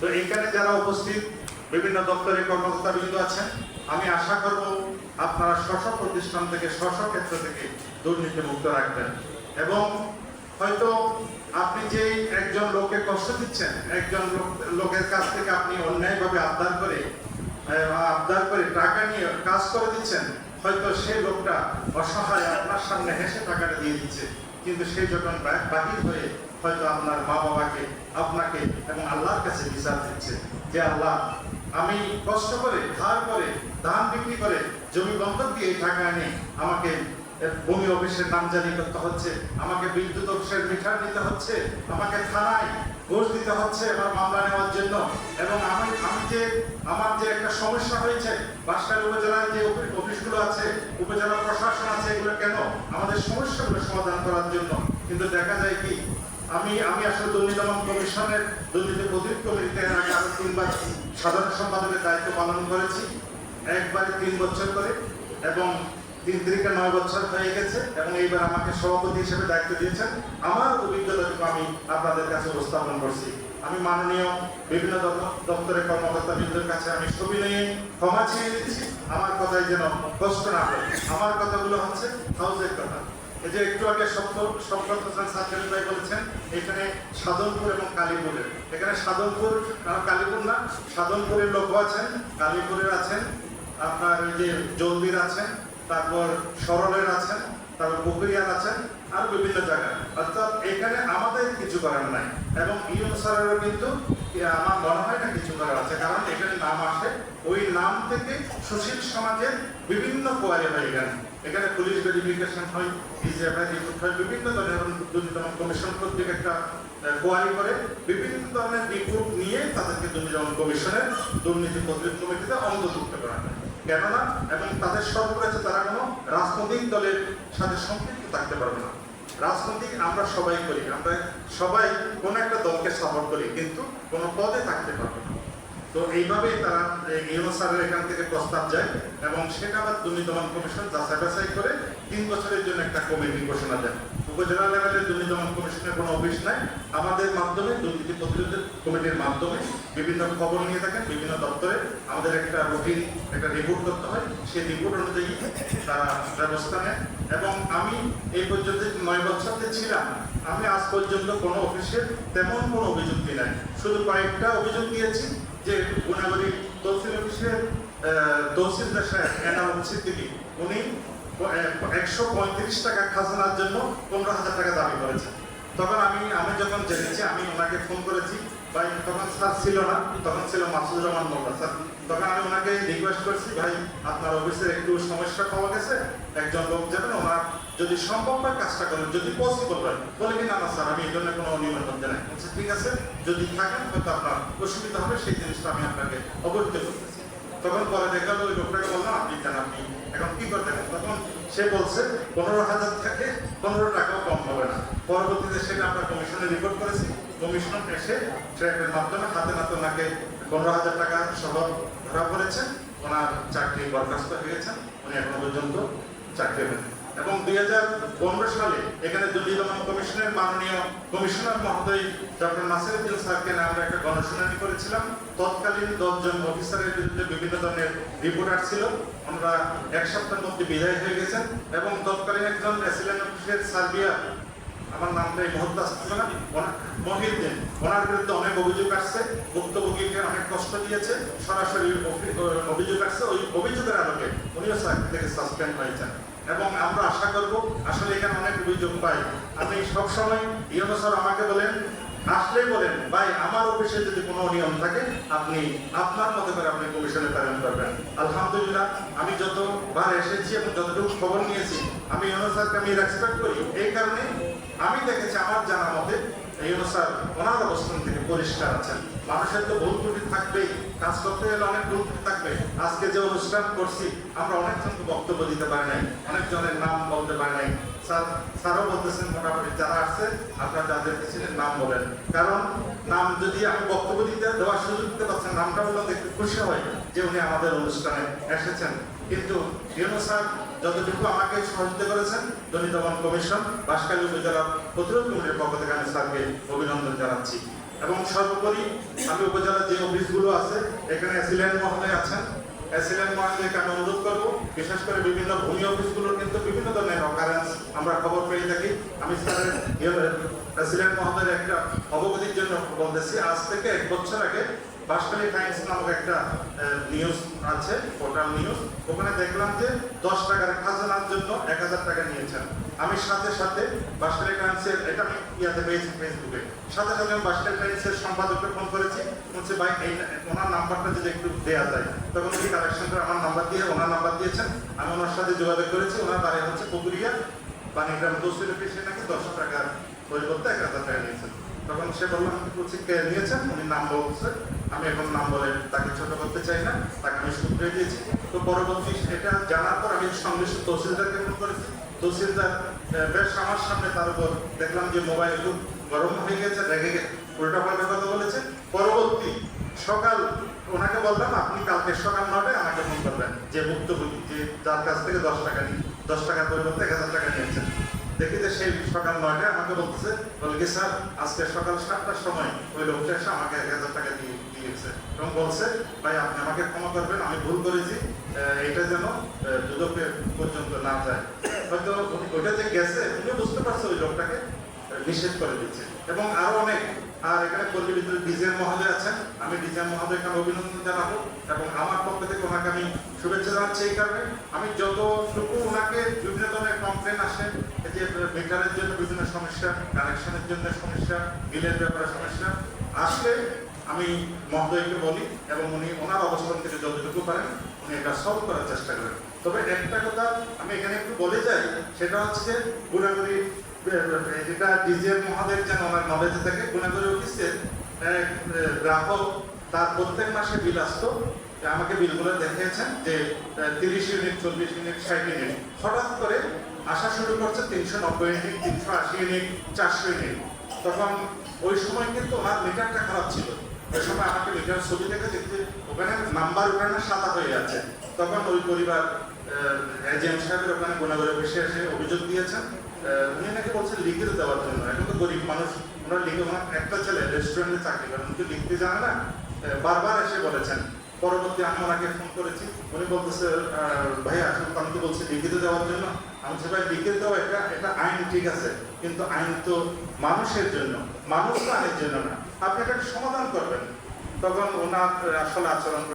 তো এখানে যারা উপস্থিত, বিভিন্ন দপ্তরের কর্মকর্তা বৃন্দ আছেন, আমি আশা করব আপনারা স্ব প্রতিষ্ঠান থেকে স্ব ক্ষেত্র থেকে দুর্নীতি মুক্ত রাখবেন। এবং হয়তো আপনি যে একজন লোককে কষ্ট দিচ্ছেন, একজন লোকের কাছ থেকে আপনি অন্যায়ভাবে আবদার করে আবদার করে টাকা নিয়ে কাজ করে দিচ্ছেন, হয়তো সেই লোকটা অসহায় আপনার সামনে হেসে টাকাটা দিয়ে দিচ্ছে। কিন্তু সে যখন বাহির হয়ে হয়তো আপনার মা বাবাকে আপনাকে এবং আল্লাহর কাছে বিচার দিচ্ছে যে আল্লাহ, আমি কষ্ট করে, ধার করে, ধান বিক্রি করে জমি বন্ধক দিয়ে টাকা এনে আমাকে ভূমি অফিসের নামজারি করতে হচ্ছে, আমাকে বিদ্যুৎ অফিসের মিটার দিতে হচ্ছে, আমাকে থানায় ঘুষ দিতে হচ্ছে আমার মামলা নেওয়ার জন্য এবং আমি আমি যে, আমার যে একটা সমস্যা হয়েছে, বাঁশখালী উপজেলায় যে অফি- অফিসগুলো আছে, উপজেলা প্রশাসন আছে, এগুলো কেন আমাদের সমস্যাগুলো সমাধান করার জন্য? কিন্তু দেখা যায় কি আমি আমি আসলে দুর্নীতি দমন কমিশনের দুর্নীতি প্রতিরোধ কমিটিতে আগে আরও তিনবার সাধারণ সম্পাদকের দায়িত্ব পালন করেছি। একবারে তিন বছর করে এবং তিন থেকে নয় বছর হয়ে গেছে এবং এইবার আমাকে সভাপতি হিসেবে দায়িত্ব দিয়েছেন। আমার অভিজ্ঞতাটুকু আমি আপনাদের কাছে উপস্থাপন করছি। আমি মাননীয় বিভিন্ন দপ্তর- দপ্তরের কর্মকর্তা বৃন্দের কাছে আমি ছবি নিয়ে ক্ষমা চেয়ে নিচ্ছি। আমার কথায় যেন কষ্ট না হয়। আমার কথাগুলো হচ্ছে হাউসের কথা। এই যে একটু আগে সপ্ত সপ্তম ভাই বলেছেন, এখানে সাধনপুর এবং কালীপুরের। এখানে সাধনপুর কালীপুর না, সাধনপুরের লোক আছেন, কালীপুরের আছেন, আপনার ওই যে জলদির আছেন, তারপর সরলের আছেন, তারপর পুকুরিয়ার আছেন, আর বিভিন্ন জায়গায়। অর্থাৎ এখানে আমাদের কিছু করার নাই। এবং ইউন স্যারেরও কিন্তু, আমার মনে হয় না কিছু করার আছে, কারণ এখানে নাম আসে। ওই নাম থেকে সুশীল সমাজের বিভিন্ন কোয়ারি হয় এখানে এখানে পুলিশ ভেরিফিকেশন হয় রিপোর্ট হয়, বিভিন্ন ধরনের দুর্নীতি দমন কমিশন কর্তৃক একটা কোয়ারি করে। বিভিন্ন ধরনের রিপোর্ট নিয়ে তাদেরকে দুর্নীতি দমন কমিশনের দুর্নীতি প্রতিরোধ কমিটিতে অন্তর্ভুক্ত করা হয়। কেননা, এবং তাদের সর্বকাছে তারা কোনো রাজনৈতিক দলের সাথে সম্পৃক্ত থাকতে পারবে না। রাজনৈতিক আমরা সবাই করি, আমরা সবাই কোনো একটা দলকে সাপোর্ট করি, কিন্তু কোনো পদে থাকতে পারবে না। তো এইভাবেই তারা ইউনো স্যারের এখান থেকে প্রস্তাব যায় এবং সেটা আবার দুর্নীতি কমিশন যাচাই বাছাই করে তিন বছরের জন্য একটা কমিটি ঘোষণা দেন উপজেলা লেভেলের দুর্নীতি কমিশনের কোনো অফিস নাই। আমাদের মাধ্যমে দুর্নীতি প্রতিরোধ কমিটির মাধ্যমে বিভিন্ন খবর নিয়ে থাকেন, বিভিন্ন দপ্তরে আমাদের একটা রুটিন একটা রিপোর্ট করতে হয়। সেই রিপোর্ট অনুযায়ী তারা ব্যবস্থা নেন এবং আমি এই পর্যন্ত নয় বছর যে ছিলাম। আমি আজ পর্যন্ত কোনো অফিসের তেমন কোনো অভিযোগ নাই। শুধু কয়েকটা অভিযোগ দিয়েছি। যে গুণাবলী তহসিল অফিসের তহসিলদার সাহেব এনামুল সিদ্দিকী উনি একশো পঁয়ত্রিশ টাকা খাজনার জন্য পনেরো হাজার টাকা দাবি করেছেন। তখন আমি আমি যখন জেনেছি, আমি ওনাকে ফোন করেছি, ভাই, তখন স্যার ছিল না, তখন ছিল মাসুদুর রহমান মোল্লা স্যার। তখন আমি ওনাকে রিকোয়েস্ট করছি, ভাই, আপনার অফিসের একটু সমস্যা পাওয়া গেছে, একজন লোক যাবেন ওনার যদি সম্ভব হয় কাজটা করেন যদি পসিবল হয় বলে কি না স্যার আমি এই জন্য কোনো অনিয়মের মধ্যে নাই। বলছে, ঠিক আছে যদি থাকেন হয়তো আপনার অসুবিধা হবে সেই জিনিসটা আমি আপনাকে অবহিত করতেছি। তখন পরে দেখা গেল ওই লোকটাকে বললাম আপনি জান আপনি এখন কি করতে হবে?" তখন সে বলছে পনেরো হাজার থেকে পনেরো টাকাও কম হবে না। পরবর্তীতে সেটা আমরা কমিশনে রিপোর্ট করেছি। কমিশন এসে ট্র্যাকের মাধ্যমে হাতে নাতে ওনাকে পনেরো হাজার টাকা সহ ধরা পড়েছে ওনার চাকরি বরখাস্ত হয়ে গেছেন উনি এখনও পর্যন্ত চাকরি হবেন এবং দুই হাজার পনেরো সালে এখানে দুর্নীতি দমন কমিশনের মাননীয় কমিশনার মহোদয় ডক্টর নাসিরুদ্দিন স্যারকে আমরা একটা গণশুনানি করেছিলাম। তৎকালীন দশজন অফিসারের বিরুদ্ধে বিভিন্ন ধরনের রিপোর্ট আসছিল। আমরা এক সপ্তাহের মধ্যে বিদায় হয়ে গেছেন এবং তৎকালীন একজন অ্যাসিলেন্ট অফিসের সার্বিয়া, আমার নামটা এই মুহূর্তে আসতেছে না মহিউদ্দিন, ওনার বিরুদ্ধে অনেক অভিযোগ আসছে, ভুক্তভোগীকে অনেক কষ্ট দিয়েছে, সরাসরি অভিযোগ আসছে, ওই অভিযোগের আলোকে। উনিও থেকে সাসপেন্ড হয়েছেন। এবং আমরা আশা করব, আসলে এখানে অনেক অভিযোগ পাই। আপনি সবসময় ইয়নো স্যার আমাকে বলেন আসলেই বলেন, ভাই, আমার অফিসে যদি কোনো নিয়ম থাকে, আপনি আপনার মতো করে আপনি কমিশনে প্রেরণ করবেন। আলহামদুলিল্লাহ, আমি যতবার এসেছি এবং যতটুকু খবর নিয়েছি, আমি ইয়নো স্যারকে আমি রেসপেক্ট করি। এই কারণে আমি দেখেছি, আমার জানা মতে অবস্থান থেকে পরিষ্কার আছেন মানুষের তো ভুল ত্রুটি থাকবেই, কাজ করতে গেলে অনেক ভুল থাকবে। আজকে যে অনুষ্ঠান করছি, আমরা অনেকজনকে বক্তব্য দিতে পারি নাই, অনেকজনের নাম বলতে পারি নাই। স্যার, স্যারও বলতেছেন মোটামুটি যারা আসছে, আপনারা যাদের ছিলেন নাম বলেন। কারণ, নাম যদি আমি বক্তব্য দিতে, দেওয়ার সুযোগ দিতে পারছেন, নামটা বললে দেখতে খুশি হয় যে উনি আমাদের অনুষ্ঠানে এসেছেন। কিন্তু ইউনো স্যার যতটুকু আমাকে সহযোগিতা করেছেন, দলিত কমিশন, বাসকালী উপজেলা প্রতিরোধ কমিটির পক্ষ থেকে আমি স্যারকে অভিনন্দন জানাচ্ছি। এবং সর্বোপরি আমি উপজেলার যে অফিসগুলো আছে, এখানে অ্যাসিলেন্ট মহলে আছেন। অ্যাসিলেন্ট মহলে আমি অনুরোধ করব, বিশেষ করে বিভিন্ন ভূমি অফিসগুলোর কিন্তু বিভিন্ন ধরনের আমরা খবর পেয়ে থাকি। আমি অ্যাসিলেন্ট মহোদয়ের একটা অবগতির জন্য বলতেছি, আজ থেকে এক বছর আগে টাইমস নামক একটা নিউজ আছে পোর্টাল নিউজ ওখানে দেখলাম যে দশ টাকার খাজানার জন্য এক হাজার টাকা নিয়েছেন। আমি সাথে সাথে টাইমসের, এটা আমি ইয়াতে পেয়েছি ফেসবুকে। সাথে সাথে আমি টাইমসের সম্পাদককে ফোন করেছি। ভাই, এই ওনার নাম্বারটা যদি একটু দেওয়া যায়। তখন উনি কালেকশন করে আমার নাম্বার দিয়ে, ওনার নাম্বার দিয়েছেন। আমি ওনার সাথে যোগাযোগ করেছি। ওনার বাড়ি হচ্ছে পুকুরিয়া। বাণীগ্রাম দোষের অফিসে নাকি দশ টাকার পরিবর্তে এক হাজার টাকা নিয়েছেন তখন সে বললাম বলছি কে নিয়েছেন, উনি নাম বলছে। আমি এখন নাম বলে তাকে ছোট করতে চাই না, তাকে আমি শুক্রিয়া দিয়েছি। তো পরবর্তী এটা জানার পর আমি সঙ্গে তহসিলদারকে ফোন করেছি। তহসিলদার বেশ আমার সামনে তার উপর দেখলাম যে মোবাইল গরম হয়ে গেছে, রেগে গেছে। উল্টা পাল্টা কথা বলেছে। পরবর্তী সকাল ওনাকে বললাম আপনি কালকে সকাল নটায় আমাকে ফোন করবেন। যে ভুক্তভোগী যে যার কাছ থেকে দশ টাকা নিয়ে দশ টাকার পরিবর্তে এক হাজার টাকা নিয়েছেন। দেখি যে সেই সকাল নয়টায় আমাকে বলতেছে বলে কি স্যার আজকে সকাল সাতটার সময় ওই লোকটা এসে আমাকে এক হাজার টাকা দিয়ে দিয়েছে। এবং বলছে ভাই আপনি আমাকে ক্ষমা করবেন আমি ভুল করেছি এটা যেন আহ, দুদকে পর্যন্ত না যায়। হয়তো ওইটা যে গেছে উনি বুঝতে পারছে ওই লোকটাকে। নিষেধ করে দিচ্ছে। এবং আরও অনেক, আর এখানে কর্মী ভিতরে ডিজাইন মহোদয় আছেন। আমি ডিজাইন মহোদয়কে আমি অভিনন্দন জানাব এবং আমার পক্ষ থেকে ওনাকে আমি শুভেচ্ছা জানাচ্ছি এই কারণে। আমি যতটুকু ওনাকে বিভিন্ন ধরনের কমপ্লেন আসে যে বেকারের জন্য বিভিন্ন সমস্যা কানেকশনের জন্য সমস্যা, বিলের ব্যাপারে সমস্যা, আসলে আমি মহোদয়কে বলি এবং উনি ওনার অবস্থান থেকে যতটুকু পারেন, উনি এটা সলভ করার চেষ্টা করেন। তবে একটা কথা আমি এখানে একটু বলে যাই, সেটা হচ্ছে যে যেটা ডিজিএম মহোদয় যেন ওনার নলেজে থাকে অফিসের এক, আহ, গ্রাহক তার প্রত্যেক মাসে বিল আসতো আমাকে বিলগুলো দেখিয়েছেন যে তিরিশ ইউনিট চল্লিশ ইউনিট ষাট ইউনিট। হঠাৎ করে আসা শুরু করছে তিনশো নব্বই ইউনিট তিনশো আশি ইউনিট চারশো ইউনিট। তখন ওই সময় কিন্তু ওনার মিটারটা খারাপ ছিল। ওই সময় আমাকে মিটার ছবি দেখে দেখতে ওখানে নাম্বার ওখানে সাদা হয়ে আছে। তখন ওই পরিবার এজেন্ট সাহেবের ওখানে গোনাগরে বসে এসে অভিযোগ দিয়েছেন। উনি নাকি বলছেন লিখিত দেওয়ার জন্য। এখন তো গরিব মানুষ, ওনার লিখে ওনার একটা ছেলে রেস্টুরেন্টে চাকরি করেন উনি লিখতে জানে না? বারবার এসে বলেছেন। পরবর্তী আমি ওনাকে ফোন করেছি। উনি বলতেছে ভাইয়া আমি তো বলছি লিখিত দেওয়ার জন্য। আমি বলছি, ভাই, লিখিত দেওয়া এটা এটা আইন ঠিক আছে, কিন্তু আইন তো মানুষের জন্য, মানুষ তো আইনের জন্য না। আপনি এটাকে সমাধান করবেন। তখন ওনার আসলে আচরণ